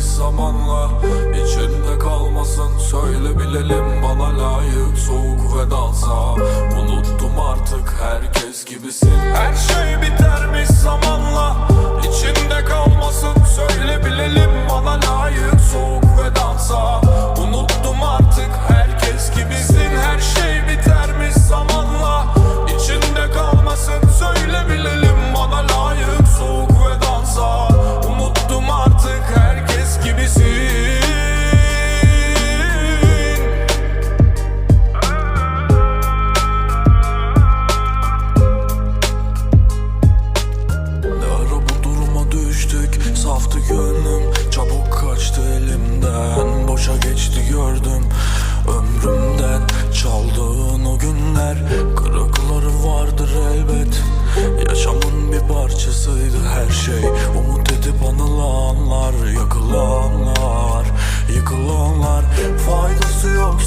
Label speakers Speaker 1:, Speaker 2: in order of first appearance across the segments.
Speaker 1: biz zamanla içinde kalmasın. Söyle bilelim bana layık soğuk ve vedalsa Unuttum artık herkes gibisin.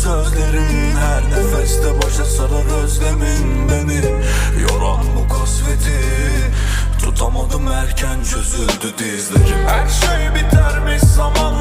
Speaker 1: sözlerin Her nefeste başa sarar özlemin beni. Yoran bu kasveti Tutamadım erken çözüldü dizlerim. Her şey bitermiş zaman